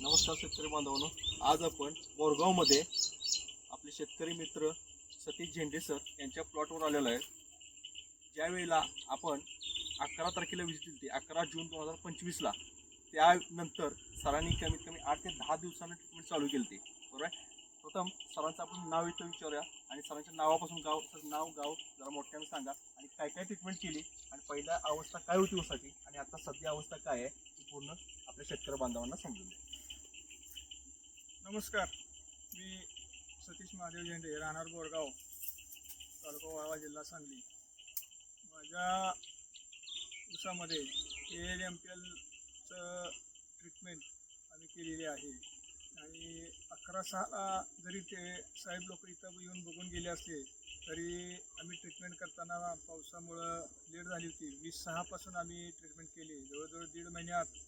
नमस्कार शेतकरी बांधवांनो. आज आपण बोरगावमध्ये आपले शेतकरी मित्र सतीश झेंडे सर यांच्या प्लॉटवर आलेलो आहे. ज्यावेळेला आपण अकरा तारखेला विजिट दिली होती अकरा जून दोन हजार पंचवीसला त्यानंतर सरांनी कमीत कमी आठ ते दहा दिवसांनी ट्रीटमेंट चालू केली होती. बरोबर आहे? प्रथम सरांचं आपण नाव इथं विचारूया आणि सरांच्या नावापासून गाव सर नाव गाव जरा मोठ्याने सांगा आणि काय काय ट्रीटमेंट केली आणि पहिल्या अवस्था काय होती ऊसाची आणि आता सध्या अवस्था काय आहे ती पूर्ण आपल्या शेतकरी बांधवांना समजून द्या नमस्कार. मी सतीश महादेव झेंडे राहणार बोरगाव तालुका वाळवा जिल्हा सांगली. माझ्या ऊसामध्ये ए एल एम पी एलचं ट्रीटमेंट आम्ही केलेली आहे. आणि अकरा सहाला जरी ते साहेब लोक इथं येऊन बघून गेले असले तरी आम्ही ट्रीटमेंट करताना पावसामुळं लेट झाली होती. वीस सहापासून आम्ही ट्रीटमेंट केली. जवळजवळ दीड महिन्यात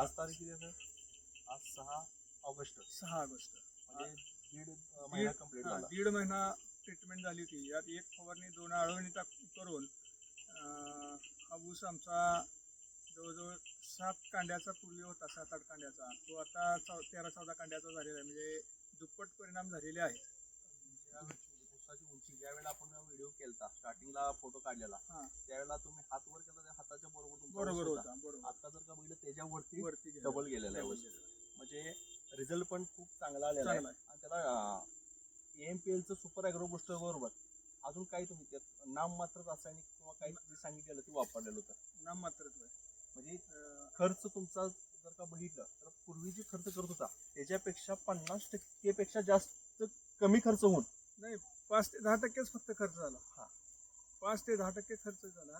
आज तारीख किती आहे सर? आज सहा ऑगस्ट. सहा ऑगस्ट. म्हणजे दीड महिना कंप्लीट हा, झाला. दीड महिना ट्रीटमेंट झाली होती. यात एक फवारणी दोन आळवणी टाक करून अं, हा ऊस आमचा जवळजवळ सात कांड्याचा पूर्वी होता सात आठ कांड्याचा. तो आता चौ तेरा चौदा कांड्याचा झालेला आहे. म्हणजे दुप्पट परिणाम झालेले आहेत. ज्या ऊसाची उंची ज्यावेळेला आपण व्हिडिओ केलता स्टार्टिंगला फोटो काढलेला हा. त्यावेळेला तुम्ही हात वर केला त्या हाताच्या बरोबर तुमचा बरोबर होता. होता बरोबर. आता जर का बघितलं त्याच्यावरती वरती गेला. डबल गेलेला आहे ऊस. म्हणजे रिझल्ट पण खूप चांगला आलेला आहे. चांगला आहे. आणि त्याला एम पी एलचं सुपर ॲग्रो बुस्टर बरोबर. अजून काही तुम्ही त्यात नाम मात्र रासायनिक किंवा काही जे सांगितलेलं ते वापरलेलं होतं. नाम मात्र म्हणजे खर्च तुमचा जर का बघितलं तर पूर्वी जे खर्च करत होता त्याच्यापेक्षा पन्नास टक्केपेक्षा जास्त कमी खर्च होऊन. नाही पाच ते दहा टक्केच फक्त खर्च झाला. हा. पाच ते दहा टक्के खर्च झाला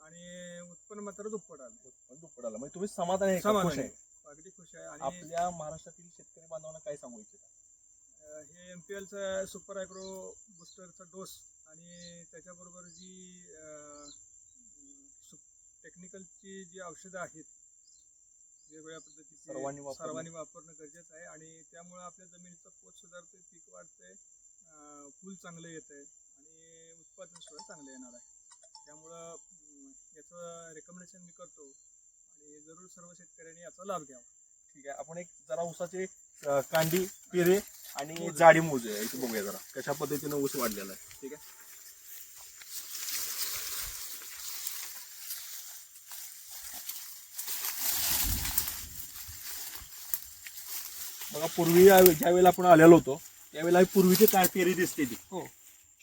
आणि उत्पन्न मात्र दुप्पट आलं. उत्पन्न दुप्पट आलं. म्हणजे तुम्ही समाधान आहे का? समाधानी आहे. आपल्या महाराष्ट्रातील शेतकरी बांधवांना काय सांगू इच्छिता? हे एम पी एलचं सुपर ॲग्रो बुस्टरचा डोस आणि त्याच्याबरोबर जी टेक्निकलची जी औषधं आहेत वेगवेगळ्या पद्धतीची सर्वांनी वापरणं. सर्वांनी वापरणं गरजेचं आहे आणि त्यामुळं आपल्या जमिनीचा पोत सुधारतोय पीक वाढतंय अ, फूल चांगलं येतंय आणि उत्पादन सुद्धा चांगलं येणार आहे. त्यामुळं याचं रेकमेंडेशन मी करतो आणि जरूर सर्व शेतकऱ्यांनी याचा लाभ घ्यावा. ठीक आहे. आपण एक जरा ऊसाचे अं, कांडी पेरे आणि मोजू. जाडी मोजूया इथे बघूया जरा. कशा पद्धतीने ऊस वाढलेला आहे. ठीक आहे. बघा पूर्वी ज्या ज्या वेळेला आपण आलेलो होतो त्यावेळेला ही पूर्वीची काय पेरी दिसते ती हो.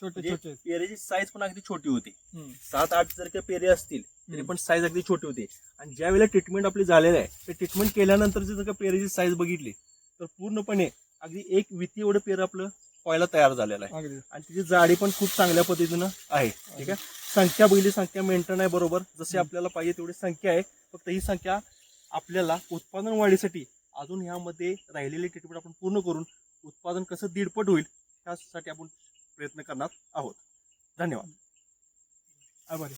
छोटे म्हणजे छोटे. पेरेची साईज पण अगदी छोटी होती. हम्म. सात आठ जर का पेरे असतील तरी. पण साईज अगदी छोटी होती. आणि ज्या वेळेला ट्रीटमेंट आपली झालेलं आहे ते ट्रीटमेंट केल्यानंतर जर का पेरेची साईज बघितली तर पूर्णपणे अगदी एक विती एवढं पेर आपलं व्हायला तयार झालेलं आहे. आणि तिची जाडी पण खूप चांगल्या पद्धतीनं आहे. ठीक आहे? संख्या बघितली संख्या मेंटेन आहे बरोबर. जशी. आपल्याला पाहिजे तेवढी संख्या आहे. फक्त ही संख्या आपल्याला उत्पादन वाढीसाठी अजून ह्यामध्ये राहिलेली ट्रीटमेंट आपण पूर्ण करून उत्पादन कसं दीडपट होईल त्यासाठी आपण प्रयत्न करणार आहोत. धन्यवाद. आभारी.